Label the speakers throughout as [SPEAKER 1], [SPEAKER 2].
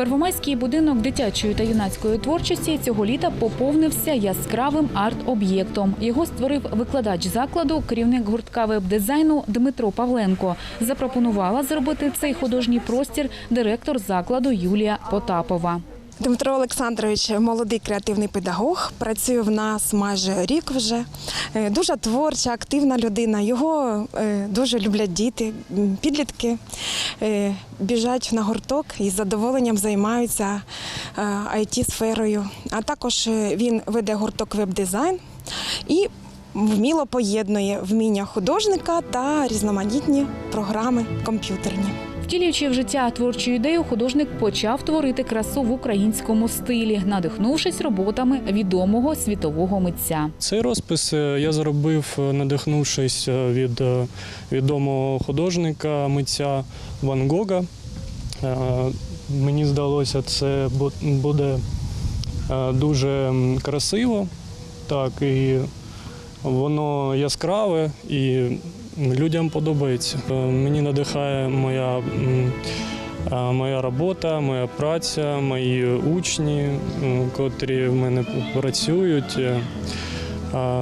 [SPEAKER 1] Первомайський будинок дитячої та юнацької творчості цього літа поповнився яскравим арт-об'єктом. Його створив викладач закладу, керівник гуртка веб-дизайну Дмитро Павленко. Запропонувала зробити цей художній простір директор закладу Юлія Потапова.
[SPEAKER 2] Дмитро Олександрович молодий креативний педагог. Працює в нас майже рік вже. Е, Дуже творча, активна людина. Його е, дуже люблять діти, підлітки. Е, Біжать на гурток і з задоволенням займаються it сферою А також він веде гурток веб-дизайн і вміло поєднує вміння художника та різноманітні програми комп'ютерні.
[SPEAKER 1] Втілюючи в життя творчу ідею, художник почав творити красу в українському стилі, надихнувшись роботами відомого світового митця.
[SPEAKER 3] Цей розпис е, я зробив, е, надихнувшись е, від відомого художника митця Ван Гога. Мені здалося, це буде дуже красиво, так, і воно яскраве і людям подобається. Е, Мені надихає моя, е, моя робота, моя праця, мої учні, котрі в мене працюють. Е,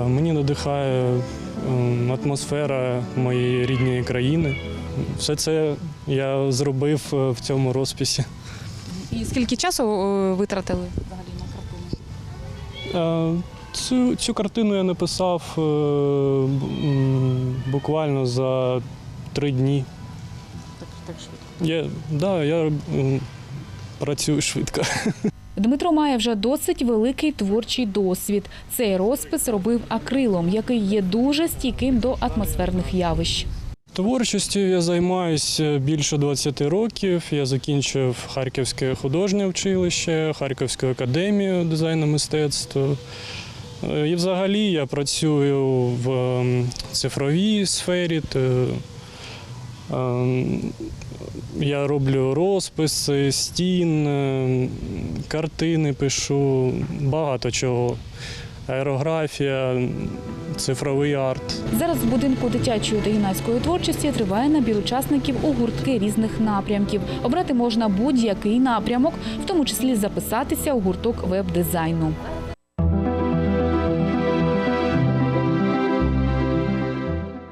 [SPEAKER 3] Мені надихає атмосфера моєї рідної країни. Все це я зробив е, в цьому розписі.
[SPEAKER 1] І скільки часу е, витратили взагалі на картину?
[SPEAKER 3] Е, Цю, цю картину я написав е, буквально за три дні.
[SPEAKER 1] Так, так швидко.
[SPEAKER 3] Я, да, я м, працюю швидко.
[SPEAKER 1] Дмитро має вже досить великий творчий досвід. Цей розпис робив акрилом, який є дуже стійким до атмосферних явищ.
[SPEAKER 3] Творчістю я займаюся більше 20 років. Я закінчив Харківське художнє училище, Харківську академію дизайну мистецтва. Е, І взагалі я працюю в ем, цифровій сфері. ем, Я роблю розписи, стін, е, картини пишу, багато чого. Аерографія, цифровий арт.
[SPEAKER 1] Зараз в будинку дитячої та юнацької творчості триває набір учасників у гуртки різних напрямків. Обрати можна будь-який напрямок, в тому числі записатися у гурток веб-дизайну.